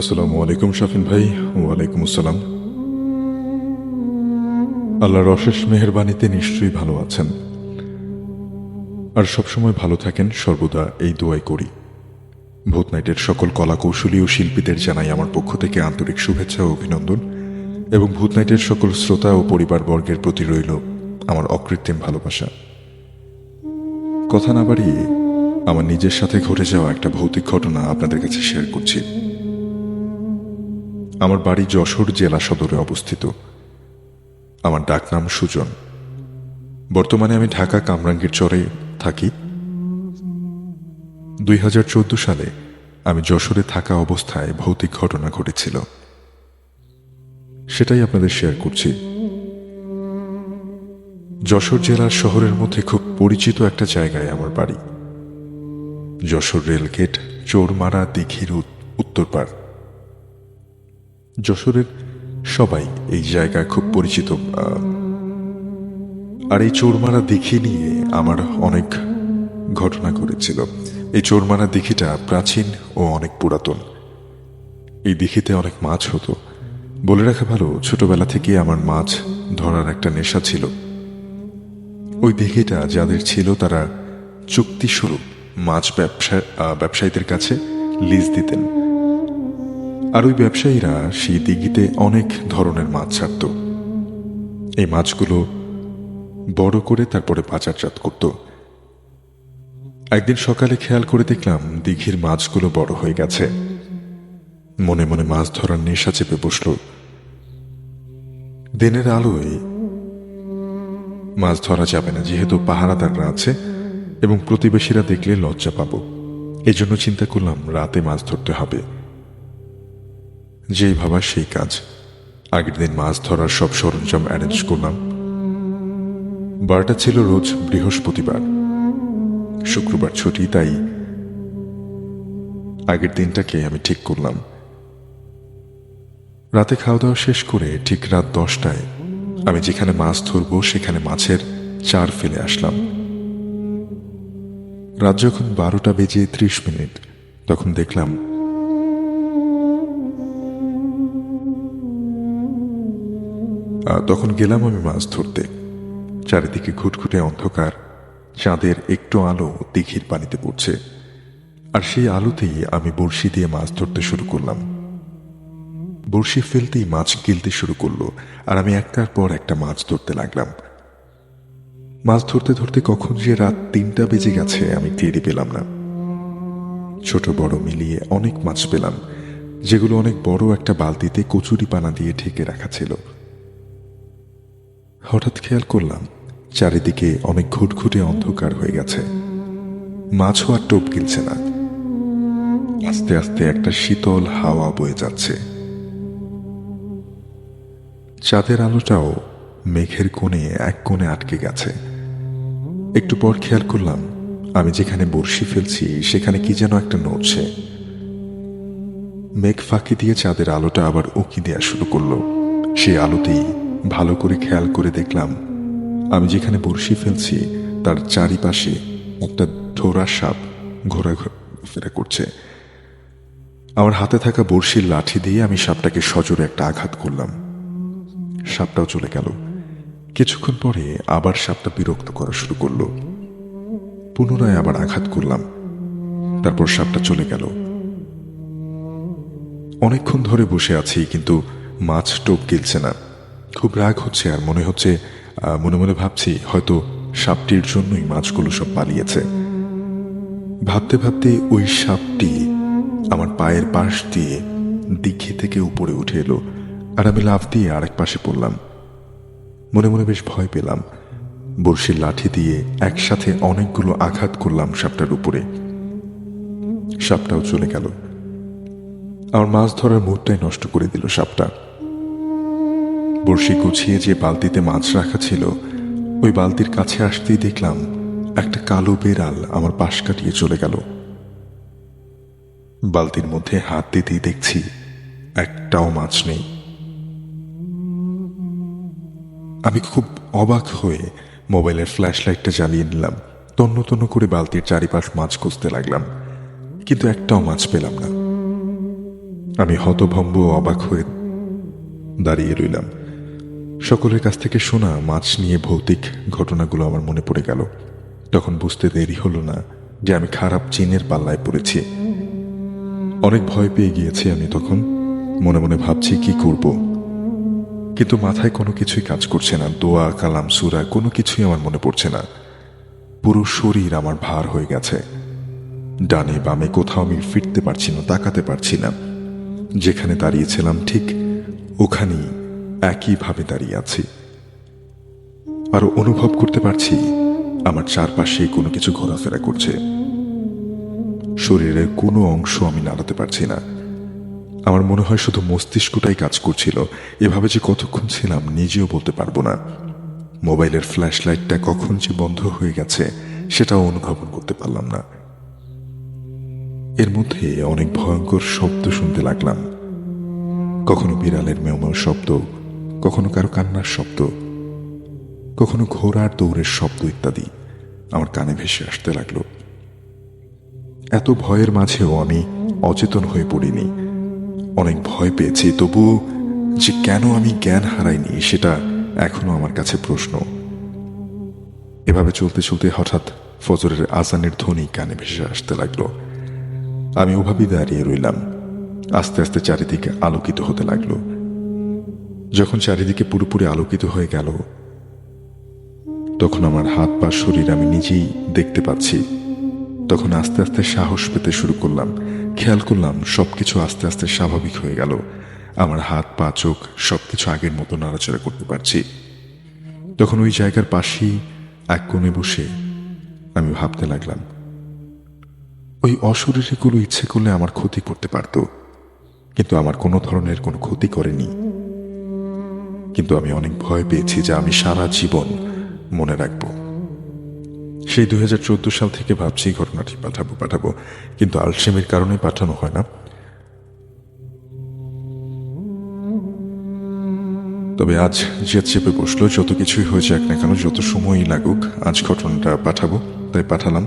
আসসালামু আলাইকুম শাফিন ভাই, ওয়ালাইকুম আসসালাম। আল্লাহর অশেষ মেহরবানিতে নিশ্চয়ই ভালো আছেন। আর সবসময় ভালো থাকেন সর্বদা এই দোয়াই করি। ভূত নাইটের সকল কলা কৌশলী ও শিল্পীদের জানাই আমার পক্ষ থেকে আন্তরিক শুভেচ্ছা ও অভিনন্দন, এবং ভূত নাইটের সকল শ্রোতা ও পরিবারবর্গের প্রতি রইল আমার অকৃত্রিম ভালোবাসা। কথা না বাড়িয়ে আমার নিজের সাথে ঘটে যাওয়া একটা ভৌতিক ঘটনা আপনাদের কাছে শেয়ার করছি। আমার বাড়ি যশোর জেলা সদরে অবস্থিত। আমার ডাকনাম সুজন। বর্তমানে আমি ঢাকা কামরাঙ্গীর চরে থাকি। দুই হাজার চোদ্দ সালে আমি যশোরে থাকা অবস্থায় ভৌতিক ঘটনা ঘটেছিল। সেটাই আপনাদের শেয়ার করছি। যশোর জেলার শহরের মধ্যে খুব পরিচিত একটা জায়গায় আমার বাড়ি। যশোর রেলগেট, চোরমারা, দিঘির উত- উত্তর পাড়। যশোরের সবাই এই জায়গায় খুব পরিচিত আর এই চোরমারা দিঘি নিয়ে আমার অনেক ঘটনা ঘটেছিল। এই চোরমারা দিঘিটা প্রাচীন ও অনেক পুরাতন। এই দিঘিতে অনেক মাছ হতো। বলে রাখা ভালো, ছোটবেলা থেকে আমার মাছ ধরার একটা নেশা ছিল। ওই দিঘিটা যাদের ছিল তারা চুক্তি স্বরূপ মাছ ব্যবসা ব্যবসায়ীদের কাছে লিজ দিতেন। আর ওই ব্যবসায়ীরা সেই দিঘিতে অনেক ধরনের মাছ ছাড়ত। এই মাছগুলো বড় করে তারপরে বাজারজাত করত। একদিন সকালে খেয়াল করে দেখলাম দিঘির মাছগুলো বড় হয়ে গেছে। মনে মনে মাছ ধরার নেশা চেপে বসল। দিনের আলোয় মাছ ধরা যাবে না, যেহেতু পাহারাদাররা আছে এবং প্রতিবেশীরা দেখলে লজ্জা পাবো। এজন্য চিন্তা করলাম রাতে মাছ ধরতে হবে। যেই ভাবা সেই কাজ। আগের দিন মাছ ধরার সব সরঞ্জাম অ্যারেঞ্জ করলাম। বারটা ছিল রোজ বৃহস্পতিবার। শুক্রবার ছুটি, তাই আগের দিনটাকে আমি ঠিক করলাম। রাতে খাওয়া দাওয়া শেষ করে ঠিক রাত দশটায় আমি যেখানে মাছ ধরবো, সেখানে মাছের চার ফেলে আসলাম। রাত যখন বারোটা বেজে ত্রিশ মিনিট, তখন দেখলাম তখন গেলাম আমি মাছ ধরতে। চারিদিকে ঘুটঘুটে অন্ধকার, চাঁদের একটু আলো দিঘির পানিতে পড়ছে। আর সেই আলোতেই আমি বড়শি দিয়ে মাছ ধরতে শুরু করলাম। বড়শি ফেলতেই মাছ গিলতে শুরু করল, আর আমি একটার পর একটা মাছ ধরতে লাগলাম। মাছ ধরতে ধরতে কখন যে রাত তিনটা বেজে গেছে আমি টেরি পেলাম না। ছোট বড় মিলিয়ে অনেক মাছ পেলাম, যেগুলো অনেক বড় একটা বালতিতে কচুরি পানা দিয়ে ঢেকে রাখা ছিল। হঠাৎ খেয়াল করলাম, চারিদিকে অনেক ঘুটঘুটে অন্ধকার হয়ে গেছে। মাছও আর টোপ গিলছে না। আস্তে আস্তে একটা শীতল হাওয়া বয়ে যাচ্ছে। চাঁদের আলোটাও মেঘের কোণে এক কোণে আটকে গেছে। একটু পর খেয়াল করলাম, আমি যেখানে বড়শি ফেলছি, সেখানে কি যেন একটা নড়ছে। মেঘ ফাঁকি দিয়ে চাঁদের আলোটা আবার উঁকি দেওয়া শুরু করল। সেই আলোতেই ভালো করে খেয়াল করে দেখলাম, আমি যেখানে বড়শি ফেলছি, তার চারিপাশে একটা ধোরা সাপ ঘোরাফেরা করছে। আমার হাতে থাকা বড়শির লাঠি দিয়ে আমি সাপটাকে সজোরে একটা আঘাত করলাম। সাপটাও চলে গেল। কিছুক্ষণ পরে আবার সাপটা বিরক্ত করা শুরু করল। পুনরায় আবার আঘাত করলাম। তারপর সাপটা চলে গেল। অনেকক্ষণ ধরে বসে আছি, কিন্তু মাছ টোপ গিলছে না। খুব রাগ হচ্ছে আর মনে হচ্ছে মনে মনে ভাবছি হয়তো সাপটির জন্যই মাছগুলো সব পালিয়েছে। ভাবতে ভাবতে ওই সাপটি আমার পায়ের পাশ দিয়ে দিঘি থেকে উপরে উঠে এলো আর আমি লাফ দিয়ে আরেক পাশে পড়লাম। মনে মনে বেশ ভয় পেলাম। বড়শির লাঠি দিয়ে একসাথে অনেকগুলো আঘাত করলাম সাপটার উপরে। সাপটাও চলে গেল। আমার মাছ ধরার মুহূর্তটাই নষ্ট করে দিল সাপটা। বড়শি গুছিয়ে যে বালতিতে মাছ রাখা ছিল, ওই বালতির কাছে আসতেই দেখলাম একটা কালো বেড়াল আমার পাশ কাটিয়ে চলে গেল। বালতির মধ্যে হাত দিতেই দেখছি একটাও মাছ নেই। আমি খুব অবাক হয়ে মোবাইলের ফ্ল্যাশ লাইটটা জ্বালিয়ে নিলাম, তন্ন তন্ন করে বালতির চারিপাশ মাছ খুঁজতে লাগলাম, কিন্তু একটাও মাছ পেলাম না। আমি হতভম্ব অবাক হয়ে দাঁড়িয়ে রইলাম। সকলের কাছ থেকে শোনা মাছ নিয়ে ভৌতিক ঘটনাগুলো আমার মনে পড়ে গেল। তখন বুঝতে দেরি হলো না যে আমি খারাপ চিনের পাল্লায় পড়েছি। অনেক ভয় পেয়ে গিয়েছি আমি তখন। মনে মনে ভাবছি, কি করব? কিন্তু মাথায় কোনো কিছুই কাজ করছে না। দোয়া, কালাম, সুরা, কোনো কিছুই আমার মনে পড়ছে না। পুরো শরীর আমার ভার হয়ে গেছে। ডানে বামে কোথাও আমি ফিরতে পারছি না, তাকাতে পারছি না। যেখানে দাঁড়িয়েছিলাম ঠিক ওখানেই। একইভাবে দাঁড়িয়ে আছি। আর অনুভব করতে পারছি আমার চারপাশে কোনো কিছু ঘোরাফেরা করছে। শরীরের কোনো অংশ আমি নাড়াতে পারছি না। আমার মনে হয় শুধু মস্তিষ্কটাই কাজ করছিল। এভাবে যে কতক্ষণ ছিলাম নিজেও বলতে পারব না। মোবাইলের ফ্ল্যাশ লাইটটা কখন যে বন্ধ হয়ে গেছে, সেটাও অনুধাবন করতে পারলাম না। এর মধ্যে অনেক ভয়ঙ্কর শব্দ শুনতে লাগলাম। কখনো বিড়ালের মেয়মেয় শব্দ কখনো কারও কান্নার শব্দ, কখনো ঘোড়ার দৌড়ের শব্দ ইত্যাদি আমার কানে ভেসে আসতে লাগল। এত ভয়ের মাঝেও আমি অচেতন হয়ে পড়িনি। অনেক ভয় পেয়েছি, তবু যে কেন আমি জ্ঞান হারাইনি সেটা এখনও আমার কাছে প্রশ্ন। এভাবে চলতে চলতে হঠাৎ ফজরের আজানের ধ্বনি কানে ভেসে আসতে লাগল। আমি ওভাবেই দাঁড়িয়ে রইলাম। আস্তে আস্তে চারিদিকে আলোকিত হতে লাগল। যখন চারিদিকে পুরোপুরি আলোকিত হয়ে গেল, তখন আমার হাত পা শরীর আমি নিজেই দেখতে পাচ্ছি। তখন আস্তে আস্তে সাহস পেতে শুরু করলাম, খেয়াল করলাম সবকিছু আস্তে আস্তে স্বাভাবিক হয়ে গেল। আমার হাত, পা, চোখ সবকিছু আগের মতো নাড়াচাড়া করতে পারছি। তখন ওই জায়গার পাশেই এক কোণে বসে আমি ভাবতে লাগলাম, ওই অশরীরীগুলো ইচ্ছে করলে আমার ক্ষতি করতে পারত, কিন্তু আমার কোনো ধরনের কোনো ক্ষতি করেনি। কিন্তু আমি অনেক ভয় পেয়েছি যে আমি সারা জীবন মনে রাখব। সেই দু দুই সাল থেকে ভাবছি ঘটনাটি পাঠাবো পাঠাবো। কিন্তু আলসেমির কারণে পাঠানো হয় না। তবে আজ জেদ চেপে বসল, যত কিছুই হয়ে যাক না কেন, যত সময়ই লাগুক, আজ ঘটনাটা পাঠাবো। তাই পাঠালাম।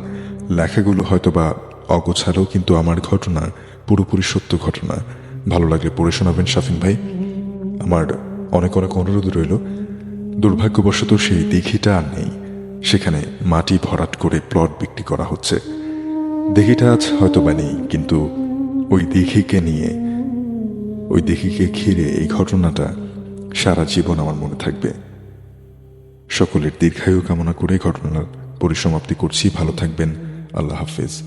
লেখাগুলো হয়তো বা অগোছালো, কিন্তু আমার ঘটনা পুরোপুরি সত্য ঘটনা। ভালো লাগলে পড়ে শোনাবেন শাফিন ভাই। আমার অনেক অনেক অনুরোধ রইল। দুর্ভাগ্যবশত সেই দিঘিটা আর নেই। সেখানে মাটি ভরাট করে প্লট বিক্রি করা হচ্ছে। দিঘিটা আজ হয়তো বা নেই, কিন্তু ওই দিঘিকে নিয়ে, ওই দিঘিকে ঘিরে এই ঘটনাটা সারা জীবন আমার মনে থাকবে। সকলের দীর্ঘায়ু কামনা করে ঘটনার পরিসমাপ্তি করছি। ভালো থাকবেন। আল্লাহ হাফেজ।